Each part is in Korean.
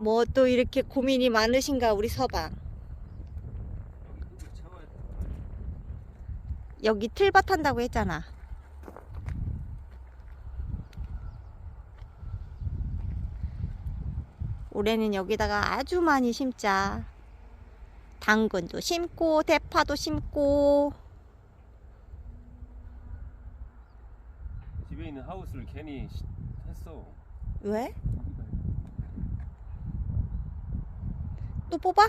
뭐 또 이렇게 고민이 많으신가? 우리 서방. 여기 틀밭 한다고 했잖아. 올해는 여기다가 아주 많이 심자. 당근도 심고 대파도 심고. 집에 있는 하우스를 괜히 시- 했어. 왜? 또 뽑아?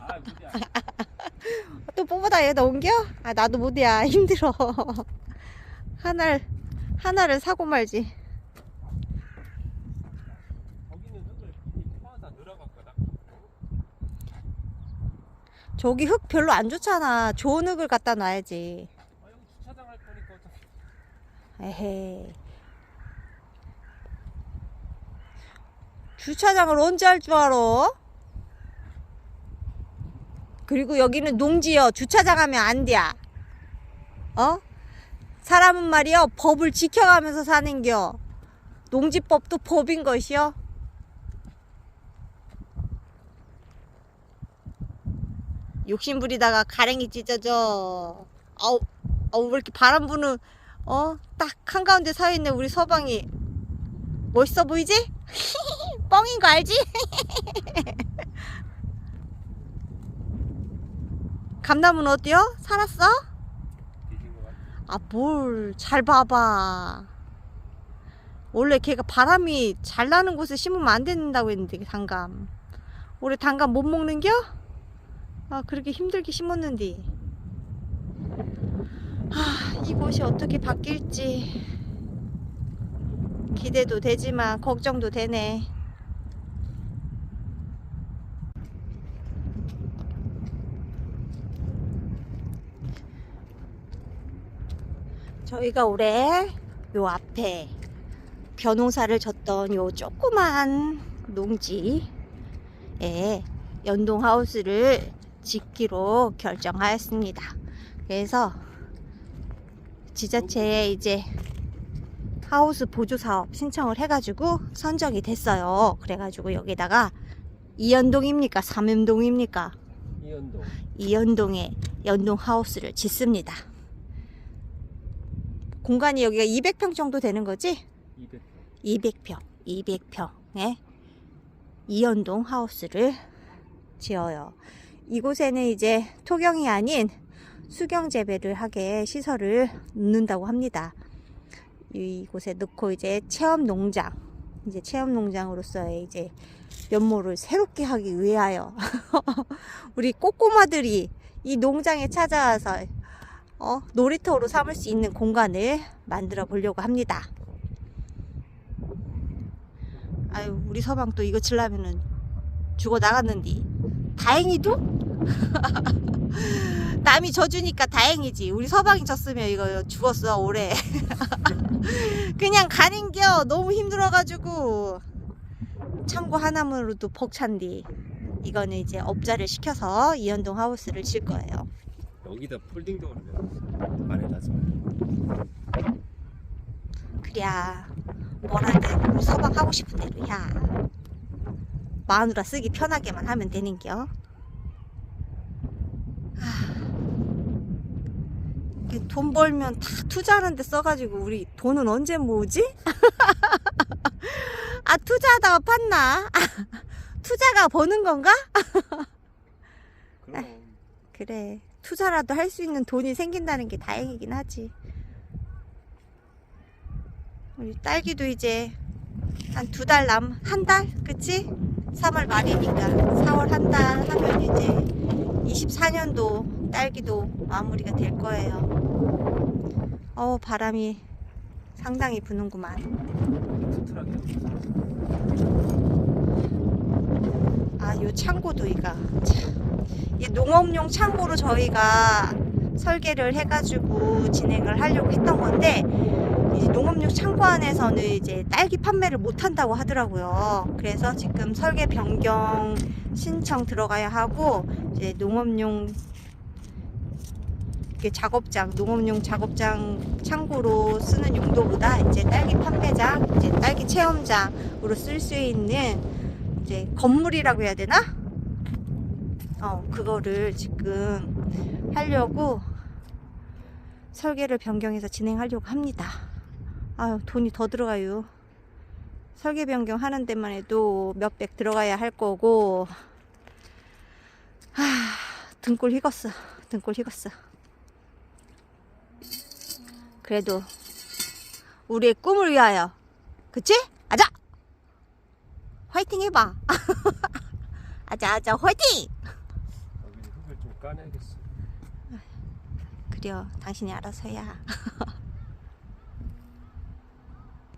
아, 또 뽑아다 얘다 옮겨? 아 나도 못이야 힘들어 하나를 하나를 사고 말지. 저기 흙 별로 안 좋잖아 좋은 흙을 갖다 놔야지 에헤이 주차장을 언제 할 줄 알아? 그리고 여기는 농지여 주차장 하면 안 돼. 어? 사람은 말이여 법을 지켜가면서 사는겨. 농지법도 법인 것이여. 욕심 부리다가 가랭이 찢어져. 아우, 아우 왜 이렇게 바람 부는 어? 딱 한가운데 서 있네 우리 서방이. 멋있어 보이지? 뻥인 거 알지? 감나무는 어때요? 살았어? 아, 뭘, 잘 봐봐. 원래 걔가 바람이 잘 나는 곳에 심으면 안 된다고 했는데, 단감. 올해 단감 못 먹는겨? 아, 그렇게 힘들게 심었는데. 아, 이곳이 어떻게 바뀔지. 기대도 되지만, 걱정도 되네. 저희가 올해 요 앞에 벼농사를 졌던 요 조그만 농지에 연동하우스를 짓기로 결정하였습니다. 그래서 지자체에 이제 하우스 보조 사업 신청을 해가지고 선정이 됐어요. 그래가지고 여기다가 이연동입니까? 삼연동입니까? 이연도. 이연동에 연동 하우스를 짓습니다. 공간이 여기가 200평 정도 되는 거지? 200평. 200평, 200평에 이연동 하우스를 지어요. 이곳에는 이제 토경이 아닌 수경 재배를 하게 시설을 넣는다고 합니다. 이곳에 넣고 이제 체험 농장, 이제 체험 농장으로서의 이제 면모를 새롭게 하기 위하여 우리 꼬꼬마들이 이 농장에 찾아와서 어, 놀이터로 삼을 수 있는 공간을 만들어 보려고 합니다. 아유, 우리 서방 또 이거 칠라면은 죽어 나갔는디. 다행히도? 남이 져주니까 다행이지. 우리 서방이 졌으면 이거 죽었어, 올해. 그냥 가는 겨. 너무 힘들어가지고. 창고 하나만으로도 벅찬디. 이거는 이제 업자를 시켜서 이연동 하우스를 칠 거예요. 여기다 폴딩 도어를 내놨어. 안에 놔지 말고. 그래야 뭘 하든 우리 서방 하고 싶은 대로 야 마누라 쓰기 편하게만 하면 되는겨 하, 돈 벌면 다 투자하는데 써가지고 우리 돈은 언제 모으지? 아 투자하다가 팠나? 투자가 버는 건가? 그래 투자라도 할 수 있는 돈이 생긴다는 게 다행이긴 하지 우리 딸기도 이제 한 두 달 남, 한 달? 그치? 3월 말이니까 4월 한 달 하면 이제 24년도 딸기도 마무리가 될 거예요. 어 바람이 상당히 부는구만. 아, 요 창고도 이가 참, 이 농업용 창고로 저희가 설계를 해가지고 진행을 하려고 했던 건데 이 농업용 창고 안에서는 이제 딸기 판매를 못 한다고 하더라고요. 그래서 지금 설계 변경 신청 들어가야 하고 이제 농업용 작업장, 농업용 작업장 창고로 쓰는 용도보다 이제 딸기 판매장, 이제 딸기 체험장으로 쓸 수 있는 이제 건물이라고 해야 되나? 어, 그거를 지금 하려고 설계를 변경해서 진행하려고 합니다. 아유, 돈이 더 들어가요. 설계 변경 하는 데만 해도 몇백 들어가야 할 거고, 하, 등골 익었어. 등골 익었어. 그래도 우리의 꿈을 위하여, 그치? 아자! 화이팅 해봐. 아자, 아자, 화이팅! 그려, 당신이 알아서 해야.